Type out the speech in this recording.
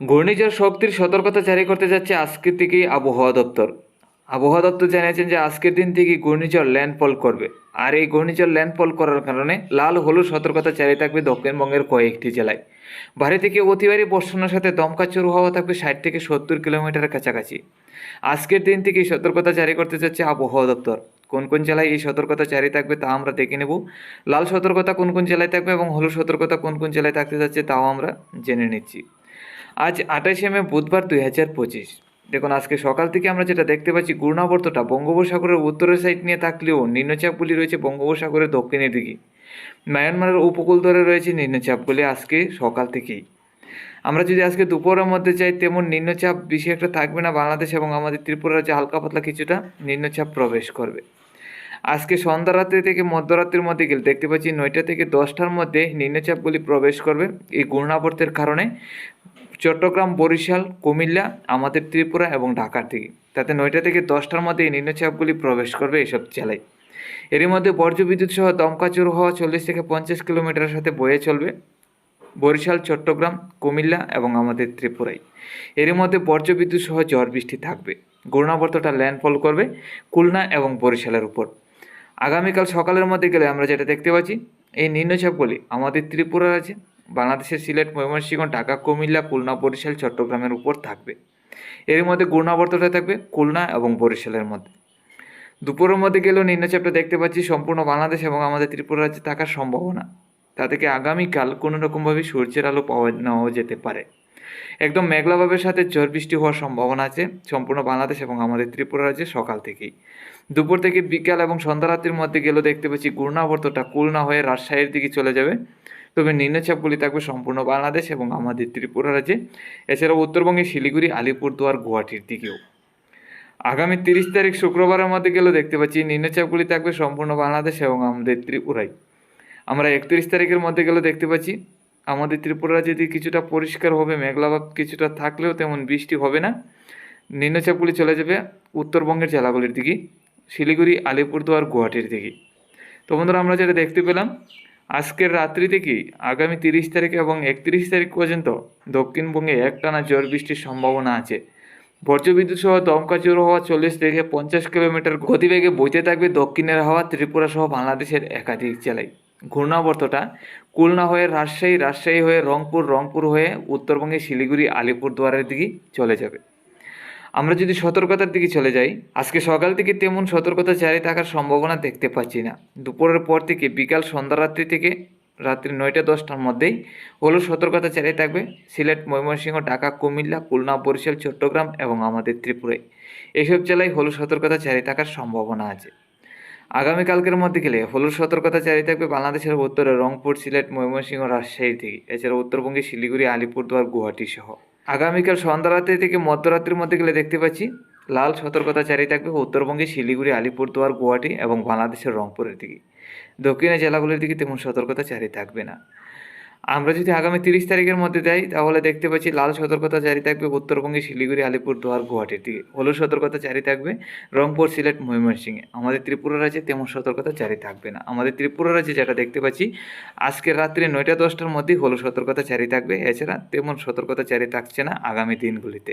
ঘূর্ণিঝড় শক্তির সতর্কতা জারি করতে যাচ্ছে আজকে থেকেই আবহাওয়া দপ্তর। আবহাওয়া দপ্তর জানিয়েছেন যে আজকের দিন থেকেই ঘূর্ণিঝড় ল্যান্ডফল করবে। আর এই ঘূর্ণিঝড় ল্যান্ডফল করার কারণে লাল হলুদ সতর্কতা জারি থাকবে দক্ষিণবঙ্গের কয়েকটি জেলায়। ভারী থেকে অতি ভারী বর্ষণের সাথে দমকা চুরু হওয়া থাকবে ষাট থেকে সত্তর কিলোমিটারের কাছাকাছি। আজকের দিন থেকেই সতর্কতা জারি করতে যাচ্ছে আবহাওয়া দপ্তর। কোন কোন জেলায় এই সতর্কতা জারি থাকবে তা আমরা দেখে নেব। লাল সতর্কতা কোন কোন জেলায় থাকবে এবং হলুদ সতর্কতা কোন কোন জেলায় থাকতে যাচ্ছে তাও আমরা জেনে নিচ্ছি। আজ আঠাশে মে বুধবার দুই হাজার পঁচিশ। দেখুন, আজকে সকাল থেকে আমরা যেটা দেখতে পাচ্ছি, ঘূর্ণাবর্তটা বঙ্গোপসাগরের উত্তরের সাইড নিয়ে থাকলেও নিম্নচাপগুলি রয়েছে বঙ্গোপসাগরের দক্ষিণের দিকে। মায়ানমারের উপকূল ধরে রয়েছে নিম্নচাপগুলি আজকে সকাল থেকেই। আমরা যদি আজকে দুপুরের মধ্যে যাই, তেমন নিম্নচাপ বেশি একটা থাকবে না বাংলাদেশ এবং আমাদের ত্রিপুরা রাজ্যে হালকা পাতলা কিছুটা নিম্নচাপ প্রবেশ করবে। আজকে সন্ধ্যা রাত্রি থেকে মধ্যরাত্রির মধ্যে গেলে দেখতে পাচ্ছি নয়টা থেকে দশটার মধ্যে নিম্নচাপগুলি প্রবেশ করবে। এই ঘূর্ণাবর্তের কারণে চট্টগ্রাম, বরিশাল, কুমিল্লা, আমাদের ত্রিপুরা এবং ঢাকার দিকে। তাতে নয়টা থেকে দশটার মধ্যে এই নিম্নচাপগুলি প্রবেশ করবে এসব জেলায়। এরই মধ্যে বজ্রবিদ্যুৎ সহ দমকা চুরু হওয়া চল্লিশ থেকে পঞ্চাশ কিলোমিটারের সাথে বয়ে চলবে বরিশাল, চট্টগ্রাম, কুমিল্লা এবং আমাদের ত্রিপুরায়। এরই মধ্যে বজ্রবিদ্যুৎ সহ ঝড় বৃষ্টি থাকবে। ঘূর্ণাবর্তটা ল্যান্ডফল করবে খুলনা এবং বরিশালের উপর। আগামীকাল সকালের মধ্যে গেলে আমরা যেটা দেখতে পাচ্ছি, এই নিম্নচাপগুলি আমাদের ত্রিপুরা আছে বাংলাদেশের সিলেট, ময়মনসিংহ, ঢাকা, কুমিল্লা, খুলনা, বরিশাল, চট্টগ্রামের উপর থাকবে। এর মধ্যে ঘূর্ণাবর্তটা থাকবে খুলনা এবং বরিশালের মধ্যে। দুপুরের মধ্যে গেলেও নিম্নচাপটা দেখতে পাচ্ছি, সম্পূর্ণ বাংলাদেশ এবং আমাদের ত্রিপুরা রাজ্যে থাকার সম্ভাবনা। তা থেকে আগামীকাল কোনো রকমভাবে সূর্যের আলো পাওয়া নাও যেতে পারে। একদম মেঘলাভাবের সাথে ঝড় বৃষ্টি হওয়ার সম্ভাবনা আছে সম্পূর্ণ বাংলাদেশ এবং আমাদের ত্রিপুরা রাজ্যে সকাল থেকেই। দুপুর থেকে বিকাল এবং সন্ধ্যারাত্রির মধ্যে গেলেও দেখতে পাচ্ছি ঘূর্ণাবর্তটা খুলনা হয়ে রাজশাহীর দিকে চলে যাবে। তবে নিম্নচাপগুলি থাকবে সম্পূর্ণ বাংলাদেশ এবং আমাদের ত্রিপুরা রাজ্যে। এছাড়াও উত্তরবঙ্গে শিলিগুড়ি, আলিপুরদুয়ার গুয়াহাটির দিকেও। আগামী তিরিশ তারিখ শুক্রবারের মধ্যে গেলে দেখতে পাচ্ছি নিম্নচাপগুলি থাকবে সম্পূর্ণ বাংলাদেশ এবং আমাদের ত্রিপুরায় আমরা একত্রিশ তারিখের মধ্যে গেলে দেখতে পাচ্ছি আমাদের ত্রিপুরা যদি কিছুটা পরিষ্কার হবে মেঘলাভাব কিছুটা থাকলেও তেমন বৃষ্টি হবে না। নিম্নচাপগুলি চলে যাবে উত্তরবঙ্গের জেলাগুলির দিকে, শিলিগুড়ি, আলিপুরদুয়ার গুয়াহাটির দিকে। তো বন্ধুরা, আমরা যেটা দেখতে পেলাম আজকের রাত্রি থেকেই আগামী তিরিশ তারিখ এবং একত্রিশ তারিখ পর্যন্ত দক্ষিণবঙ্গে একটানা ঝড় বৃষ্টির সম্ভাবনা আছে? বজ্রবিদ্যুৎ সহ দমকা জোর হওয়া চল্লিশ থেকে পঞ্চাশ কিলোমিটার গতিবেগে বইতে থাকবে দক্ষিণের হাওয়া, ত্রিপুরা সহ বাংলাদেশের একাধিক জেলায়। ঘূর্ণাবর্তটা খুলনা হয়ে রাজশাহী রাজশাহী হয়ে রংপুর রংপুর হয়ে উত্তরবঙ্গে শিলিগুড়ি, আলিপুরদুয়ারের দিকে চলে যাবে। আমরা যদি সতর্কতার দিকে চলে যাই, আজকে সকাল থেকে তেমন সতর্কতা জারি থাকার সম্ভাবনা দেখতে পাচ্ছি না। দুপুরের পর থেকে বিকাল সন্ধ্যা রাত্রি থেকে রাত্রি নয়টা দশটার মধ্যেই হলুদ সতর্কতা জারি থাকবে সিলেট, ময়মনসিংহ, ঢাকা, কুমিল্লা, খুলনা, বরিশাল, চট্টগ্রাম এবং আমাদের ত্রিপুরায়। এইসব জেলায় হলুদ সতর্কতা জারি থাকার সম্ভাবনা আছে। আগামীকালকের মধ্যে গেলে হলুদ সতর্কতা জারি থাকবে বাংলাদেশের উত্তরে রংপুর, সিলেট, ময়মনসিংহ, রাজশাহী থেকে। এছাড়া উত্তরবঙ্গে শিলিগুড়ি, আলিপুরদুয়ার, গুয়াহাটি সহ। আগামীকাল সন্ধ্যা রাত্রি থেকে মধ্যরাত্রির মধ্যে গেলে দেখতে পাচ্ছি লাল সতর্কতা জারি থাকবে উত্তরবঙ্গে শিলিগুড়ি, আলিপুরদুয়ার, গুয়াহাটি এবং বাংলাদেশের রংপুরের দিকে। দক্ষিণের জেলাগুলির দিকে তেমন সতর্কতা জারি থাকবে না। আমরা যদি আগামী তিরিশ তারিখের মধ্যে যাই, তাহলে দেখতে পাচ্ছি লাল সতর্কতা জারি থাকবে উত্তরবঙ্গে শিলিগুড়ি আলিপুরদুয়ার গুয়াহাটির দিকে হলুদ সতর্কতা জারি থাকবে। রংপুর, সিলেট, ময়মনসিংহে। আমাদের ত্রিপুরা রাজ্যে তেমন সতর্কতা জারি থাকবে না। আমাদের ত্রিপুরা রাজ্যে যেটা দেখতে পাচ্ছি আজকের রাত্রে নয়টা দশটার মধ্যেই হলুদ সতর্কতা জারি থাকবে। এছাড়া তেমন সতর্কতা জারি থাকছে না আগামী দিনগুলিতে।